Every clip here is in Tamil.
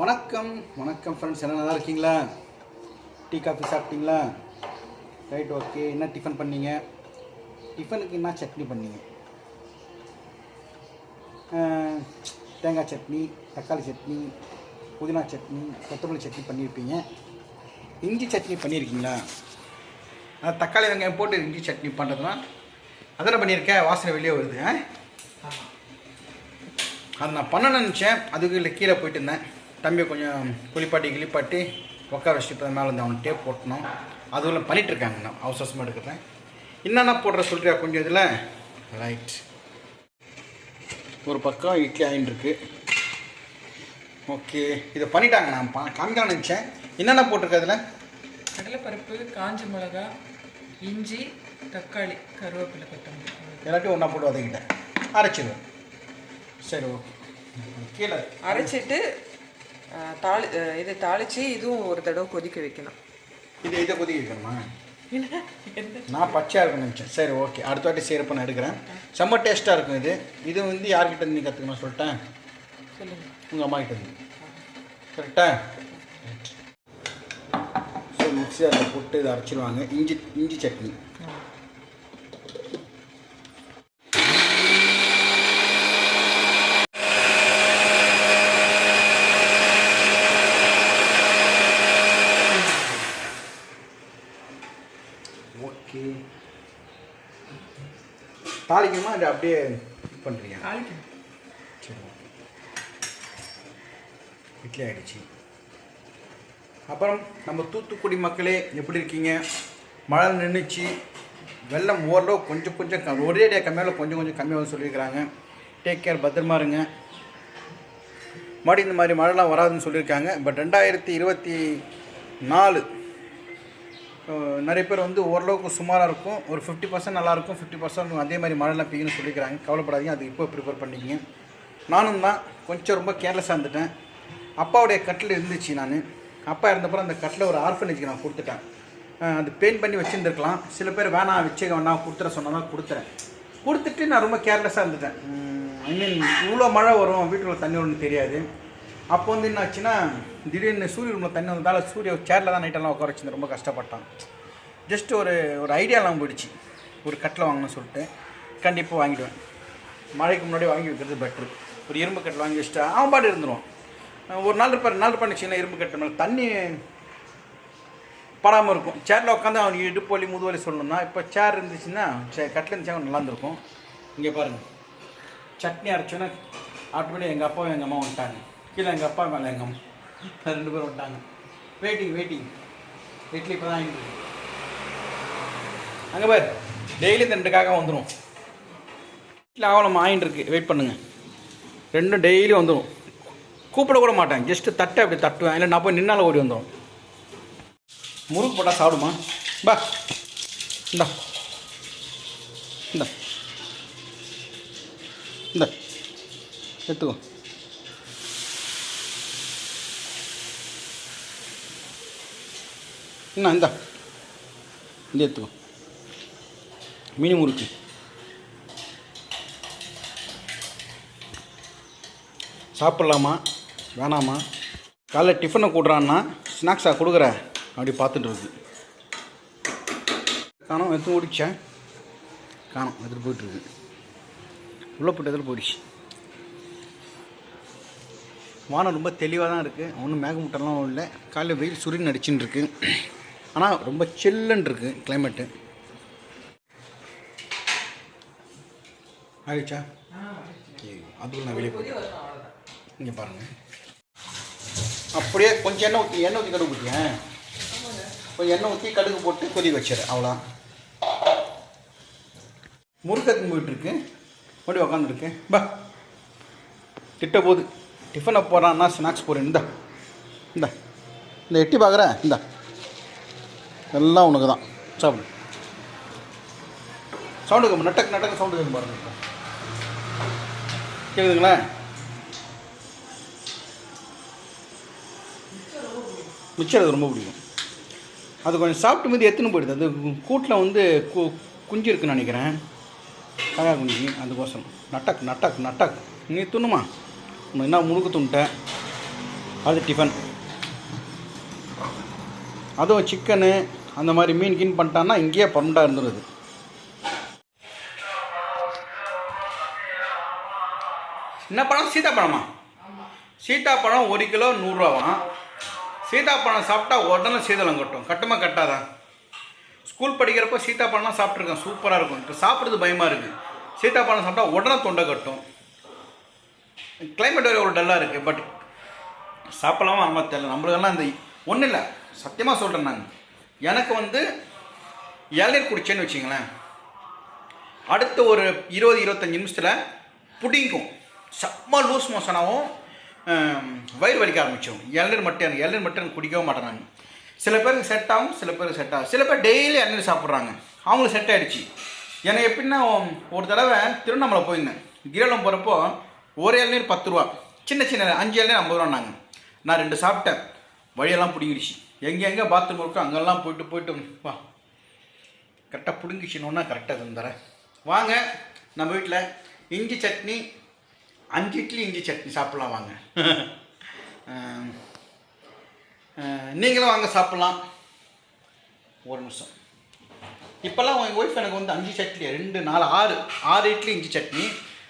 வணக்கம் வணக்கம் ஃப்ரெண்ட்ஸ் எல்லாம் நல்லா இருக்கீங்களா? டீ காஃபி சாப்பிட்டீங்களா? Right okay. என்ன டிஃபன் பண்ணீங்க? டிஃபனுக்கு என்ன சட்னி பண்ணீங்க? தேங்காய் சட்னி தக்காளி சட்னி புதினா சட்னி கொத்தமல்லி சட்னி பண்ணியிருப்பீங்க. இஞ்சி சட்னி பண்ணியிருக்கீங்களா? அது தக்காளி வெங்காயம் போட்டு இஞ்சி சட்னி பண்ணுறதுனா அதானே பண்ணியிருக்கேன் வாசனை வெளியே வருது அது நான் பண்ண நினச்சேன். அதுக்கு இல்லை கீழே போயிட்டு இருந்தேன். தம்பியை கொஞ்சம் குளிப்பாட்டி கிளிப்பாட்டி உட்கார வச்சுட்டு இப்போ மேலே வந்து அவனுக்கு டேப் போட்டணும். அதுவும் பண்ணிட்டு இருக்காங்க நான் அவசர அவசரமாக எடுக்கிறேன் என்னென்ன போடுற சொல்கிறியா கொஞ்சம் இதில்? ரைட் ஒரு பக்கம் இட்லி ஆகிட்டு இருக்கு ஓகே இதை பண்ணிட்டாங்க நான் பா காமிக்கலாம் நினச்சேன். என்னென்ன போட்டிருக்கு அதில்? கடலைப்பருப்பு காஞ்ச மிளகா இஞ்சி தக்காளி கருவேப்பிலை கொத்தமல்லி. எல்லாத்தையும் ஒன்றா போட்டு வதக்கிட்டேன் அரைச்சிடுவேன் சரி ஓகே கீழே. அரைச்சிட்டு தாளி இது தாளிச்சு இதுவும் ஒரு தடவை கொதிக்க வைக்கணும். இதை இதை கொதிக்க வைக்கணுமா? நான் பச்சையாக இருக்கும்னு நினச்சேன். சரி ஓகே. அடுத்த வாட்டி செய்கிறப்ப நான் எடுக்கிறேன். செம்ம டேஸ்ட்டாக இருக்கும் இது. இது வந்து யார்கிட்ட இருந்து நீ கற்றுக்கணும் சொல்லிட்டேன்? உங்கள் அம்மா கிட்ட இருந்து. கரெக்டா? ஸோ மிக்ஸி அதில் போட்டு இதை அரைச்சிடுவாங்க இஞ்சி இஞ்சி சட்னி. ஓகே தாளிக்கணுமா? இல்லை அப்படியே தாளிக்கணும். சரி ஓகே இட்லி ஆயிடுச்சு. அப்புறம் நம்ம தூத்துக்குடி மக்களே எப்படி இருக்கீங்க? மழை நின்றுச்சு வெள்ளம் ஓரளவு கொஞ்சம் கொஞ்சம் ஒரே டே கம்மியாக கொஞ்சம் கொஞ்சம் கம்மியாக சொல்லியிருக்கிறாங்க. டேக் கேர் பத்திரமா இருங்க. மறுபடியும் இந்த மாதிரி மழைலாம் வராதுன்னு சொல்லியிருக்காங்க. பட் ரெண்டாயிரத்தி இருபத்தி நாலு நிறைய பேர் வந்து ஓரளவுக்கு சுமாராக இருக்கும். ஒரு ஃபிஃப்டி பர்சன்ட் நல்லாயிருக்கும். ஃபிஃப்டி பர்சன்ட் அதே மாதிரி மழைலாம் பெய்யும்னு சொல்லிக்கிறாங்க. கவலைப்படாதீங்க. அது இப்போ ப்ரிப்பேர் பண்ணிக்கிங்க. நானும் தான் கொஞ்சம் ரொம்ப கேர்லெஸ்ஸாக இருந்துட்டேன். அப்பாவுடைய கட்டில் இருந்துச்சு நான். அப்பா இருந்தப்பறம் அந்த கட்டில் ஒரு ஆர்ஃபனேஜுக்கு நான் கொடுத்துட்டேன். அது பெயிண்ட் பண்ணி வச்சுருந்துருக்கலாம். சில பேர் வேணாம் வச்சுக்க வேணாம் கொடுத்துற சொன்னால் கொடுத்துறேன் கொடுத்துட்டு நான் ரொம்ப கேர்லெஸ்ஸாக இருந்துட்டேன். ஐ மீன் இவ்வளோ மழை வரும். வீட்டுக்குள்ளே தண்ணி வரும்னு தெரியாது. அப்போ வந்து என்ன ஆச்சுன்னா திடீர்னு சூரிய ரூமில் தண்ணி வந்ததால் சூரிய சேரில் தான் நைட்டெல்லாம் உட்கார வச்சு ரொம்ப கஷ்டப்பட்டான். ஜஸ்ட் ஒரு ஒரு ஐடியாலாம் போயிடுச்சு. ஒரு கட்டில் வாங்கணும்னு சொல்லிட்டு கண்டிப்பாக வாங்கிடுவேன். மழைக்கு முன்னாடி வாங்கி வைக்கிறது பெட்ரு ஒரு இரும்பு கட்டில் வாங்கி வச்சுட்டா அவன் பாட்டு இருந்துருவான். ஒரு நாள் இருப்பார் நாள் பண்ணிச்சிங்கன்னா இரும்பு கட்டு மேலே தண்ணி படாமல் இருக்கும். சேரில் உட்காந்து அவனுக்கு இடுப்பு வலி முதுவலி சொல்லணும்னா இப்போ சேர் இருந்துச்சுன்னா சே கட்டில் இருந்துச்சுன்னா நல்லா இருந்திருக்கும் இங்கே பாருங்கள் சட்னி அரைச்சோன்னா ஆட்டோமேட்டிக் எங்கள் அப்பாவும் எங்கள் அம்மா வந்துட்டாங்க. கீழே எங்கள் அப்பா மேலே எங்கள் அம்மா. ரெண்டு பேரும் விட்டாங்க வெயிட்டிங் வெயிட்டிங் இட்லி இப்போ தான் அங்கே பார். டெய்லி இந்த ரெண்டுக்காக வந்துடும் வீட்டில் ஆவலம் ஆயின்னு இருக்கு. வெயிட் பண்ணுங்கள் ரெண்டும் டெய்லி வந்துடும் கூப்பிட கூட மாட்டேன் ஜஸ்ட்டு தட்டை அப்படி தட்டுவேன். இல்லை நான் போய் நின்னால் ஓடி வந்துடும் முறுக்கு போட்டால் சாப்பிடுமா? பா. இந்தா. இந்த. இந்த. எடுத்துக்கோ. என்ன இந்தா. இந்த எடுத்துக்கோ. மீன் முறுக்கு. சாப்பிட்லாமா? வேணாமா? காலைல டிஃபனை கூடுறான்னா ஸ்நாக்ஸாக கொடுக்குற. அப்படி பார்த்துட்டு இருக்கு. காணோம் எடுத்து ஓடிச்சேன் காணோம் எடுத்துகிட்டு போயிட்டுருக்கு உள்ளே போட்டு போயிடுச்சு. வானம் ரொம்ப தெளிவாக தான் இருக்குது ஒன்றும் மேகமூட்டம்லாம் இல்லை. காலையில் வெயில் சுரின்னு அடிச்சுன்னு இருக்குது ஆனால் ரொம்ப சில்லுன்னு இருக்குது கிளைமேட்டு ஆயிடுச்சா? அதுக்குள்ள நான் வெளியே போய் இங்கே பாருங்கள் அப்படியே கொஞ்சம் எண்ணெய் ஊற்றி எண்ணெய் ஊற்றி கடுகு ஊற்றியேன் கொஞ்சம் எண்ணெய் ஊற்றி கடுகு போட்டு கொதி வச்சிரு அவ்வளோ முறுக்கத்துக்கு போயிட்டுருக்கு மறுபடியும் உக்காந்துருக்கு. பா. திட்ட போகுது. டிஃபனை போகிறான்னா ஸ்நாக்ஸ் போகிறேன் இந்தா. இந்த. எட்டி பார்க்குறேன் இந்தா. எல்லாம் உனக்கு தான். சாப்பிடு. சவுண்டு நட்டக்கு நட்டக்கு சவுண்டு கேட்கும் பாருங்க. இப்போ கேட்குதுங்களா அது ரொம்ப பிடிக்கும். அது கொஞ்சம் சாப்பிட்டு மீது எத்துன்னு போயிடுது. அது கூட்டில் வந்து கு குஞ்சு இருக்குன்னு நினைக்கிறேன். காக்கா குஞ்சு அதுக்கோசரம். நட்டக் நட்டக் நட்டக் நீ துண்ணுமா என்ன முழுக்க துண்ட்டேன் அது டிஃபன் அதுவும் சிக்கனு அந்த மாதிரி மீன் கீன் பண்ணிட்டான்னா இங்கேயே பன்னெண்டாக இருந்துருது. என்ன பழம்? சீதாப்பழமா சீதாப்பழம் ஒரு கிலோ நூறுரூவாவாம் சீதாப்பழம் சாப்பிட்டா உடனே சீதளம் கட்டும். கட்டுமா கட்டாதான் ஸ்கூல் படிக்கிறப்போ சீதாப்பழம்லாம் சாப்பிட்ருக்கேன் சூப்பராக இருக்கும். இப்போ சாப்பிட்றது பயமாக இருக்குது சீதாப்பழம் சாப்பிட்டா உடனே தொண்டை கட்டும். கிளைமேட் வேறு ஒரு டல்லாக இருக்குது பட் சாப்பிடலாமா நம்ம தெரியல. நம்மளுக்கெல்லாம் இந்த ஒன்றும் இல்லை சத்தியமாக சொல்கிறேன் நான். எனக்கு வந்து இளநீர் குடிச்சேன்னு வச்சிங்களேன். அடுத்த ஒரு இருபது இருபத்தஞ்சி நிமிஷத்தில் பிடிக்கும் செம்ம லூஸ் மோசனாகவும் வயிறு வலிக்க ஆரம்பிச்சோம் இளநீர் மட்டும் எனக்கு இளநீர் மட்டும் எனக்கு குடிக்கவே மாட்டேன் நான் சில பேருக்கு செட் ஆகும் சில பேருக்கு செட் ஆகும் சில பேர் டெய்லி இளநீர் சாப்பிட்றாங்க. அவங்களுக்கு செட் ஆகிடுச்சு எனக்கு எப்படின்னா ஒரு தடவை திருவண்ணாமலை போயிருந்தேன். கிரலம் போகிறப்போ ஒரு இளநீர் பத்து ரூபா. சின்ன சின்ன அஞ்சு இளநீர் ஐம்பது ரூபான்னாங்க. நான் ரெண்டு சாப்பிட்டேன். வழியெல்லாம் பிடிங்கிடுச்சு. எங்கெங்கே பாத்ரூம் இருக்கோ அங்கெல்லாம் போயிட்டு போயிட்டு வா. கரெக்டாக பிடுங்கிச்சினோன்னா கரெக்டாக தந்துடுறேன். வாங்க நம்ம வீட்டில் இஞ்சி சட்னி அஞ்சு இட்லி இஞ்சி சட்னி சாப்பிட்லாம் வாங்க. நீங்களும் வாங்க சாப்பிட்லாம். ஒரு நிமிஷம். இப்போல்லாம் எங்கள் ஒய்ஃப் எனக்கு வந்து அஞ்சு சட்னி ரெண்டு நாலு ஆறு ஆறு இட்லி இஞ்சி சட்னி.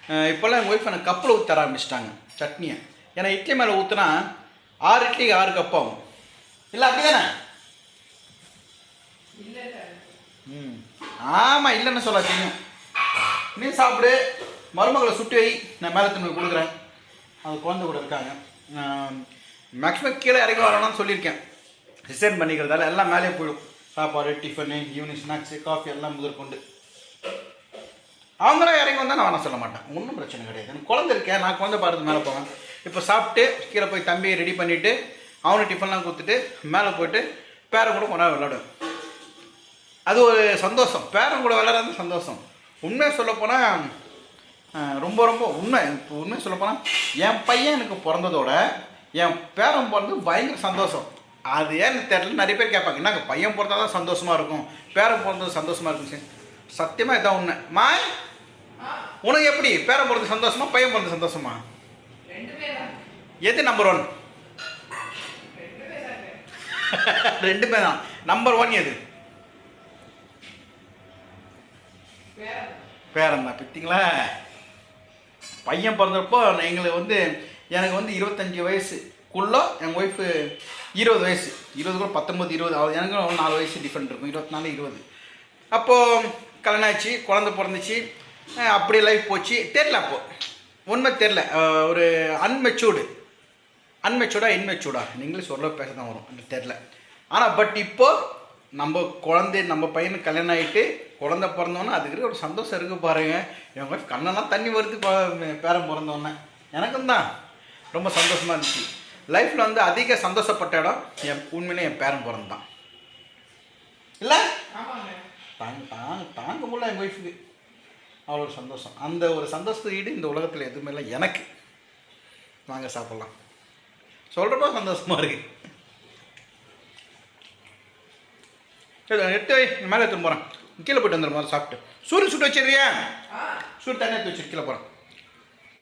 இப்போல்லாம் எங்கள் ஒய்ஃப் எனக்கு கப்பில் ஊற்ற ஆரம்பிச்சிட்டாங்க சட்னியை. ஏன்னா இட்லி மேலே ஊற்றுனா ஆறு இட்லி ஆறு கப் ஆகும். இல்லை அப்படிதானே? ம். ஆமாம் இல்லைன்னு சொல்ல தெரியும் நீ சாப்பிடு மருமகளை சுட்டு வை நான் மேலே திரும்ப கொடுக்குறேன். அது குழந்தை கூட இருக்காங்க. மேக்ஸிமம் கீழே இறங்கி வரணும்னு சொல்லியிருக்கேன். ரிசைன் பண்ணிக்கிறதால எல்லாம் மேலே போயிடும். சாப்பாடு டிஃபனு ஈவினிங் ஸ்நாக்ஸு காஃபி எல்லாம் முதற்கொண்டு. அவங்களும் இறங்கி வந்தால் நான் வேணாம் சொல்ல மாட்டேன். ஒன்றும் பிரச்சனை கிடையாது. எனக்கு குழந்தை இருக்கேன் நான் குழந்தை பாடுறது மேலே போவேன். இப்போ சாப்பிட்டு கீழே போய் தம்பியை ரெடி பண்ணிவிட்டு அவனுக்கு டிஃபன்லாம் கொடுத்துட்டு மேலே போயிட்டு பேரன் கூட கொண்டாட விளையாடுவேன். அது ஒரு சந்தோஷம். பேரன் கூட விளையாடுறது சந்தோஷம். உண்மையை சொல்லப்போனால் ரொம்ப ரொம்ப உண்மை. இப்போ உண்மையை சொல்லப்போனால் என் பையன் எனக்கு பிறந்ததோட என் பேரன் பிறந்து பயங்கர சந்தோஷம். அது ஏன்னு தெரியல நிறைய பேர் கேட்பாங்க என்னங்க பையன் பிறந்தா தான் சந்தோஷமாக இருக்கும்? பேரன் பிறந்தது சந்தோஷமாக இருக்கும் சரி சத்தியமாக இதான் உண்மை. மாய் உனக்கு எப்படி? பேரன் பிறந்து சந்தோஷமா பையன் பிறந்து சந்தோஷமா? எது நம்பர் ஒன் ரெண்டுமே தான். நம்பர் ஒன் எது? பேரன் தான் பார்த்தீங்களா பையன் பிறந்தப்போ எங்களுக்கு வந்து எனக்கு வந்து இருபத்தஞ்சி வயசுக்குள்ள எங்கள் ஒய்ஃபு இருபது வயசு. இருபது கூட பத்தொம்பது இருபது. ஆகுது எனக்கு ஒரு நாலு வயசு டிஃப்ரெண்ட் இருக்கும். இருபத்தி நாலு இருபது. அப்போது கல்யாணம் ஆச்சு குழந்த பிறந்துச்சு. அப்படியே லைஃப் போச்சு. தெரில அப்போது உண்மை தெரில ஒரு அன்மெச்சூர்டு அன்மெச்சூர்டா இன்மெச்சூர்டா இங்கிலீஷ் ஓரளவு பேச தான் வரும் தெரில. ஆனால் பட் இப்போ நம்ம குழந்தை நம்ம பையனுக்கு கல்யாணம் ஆகிட்டு குழந்தை பிறந்தோன்னே அதுக்கு ஒரு சந்தோஷம் இருக்குது பாருங்க. என் ஒய்ஃப் கண்ணெல்லாம் தண்ணி வருது பா- பேரன் பிறந்தோன்னே. எனக்கும் தான். ரொம்ப சந்தோஷமாக இருந்துச்சு. லைஃப்பில் வந்து அதிக சந்தோஷப்பட்ட இடம் என் உண்மையிலே என் பேரன் பிறந்தான். இல்லை? தாங்க தாங்க தாங்க முடியல என் ஒய்ஃபுக்கு அவ்வளோ சந்தோஷம். அந்த ஒரு சந்தோஷத்தை ஈடு இந்த உலகத்தில் எதுவுமே இல்லை எனக்கு. வாங்க சாப்பிட்லாம். சொல்கிறப்போ சந்தோஷமா இருக்கு. சரி எடுத்து மேலே எடுத்துன்னு போகிறேன் கீழே போயிட்டு வந்துடுறேன் சாப்பிட்டு. சூரியன் சுட்டு வச்சிடுறியா? சூடு தண்ணி எடுத்து வச்சு கீழே போகிறேன்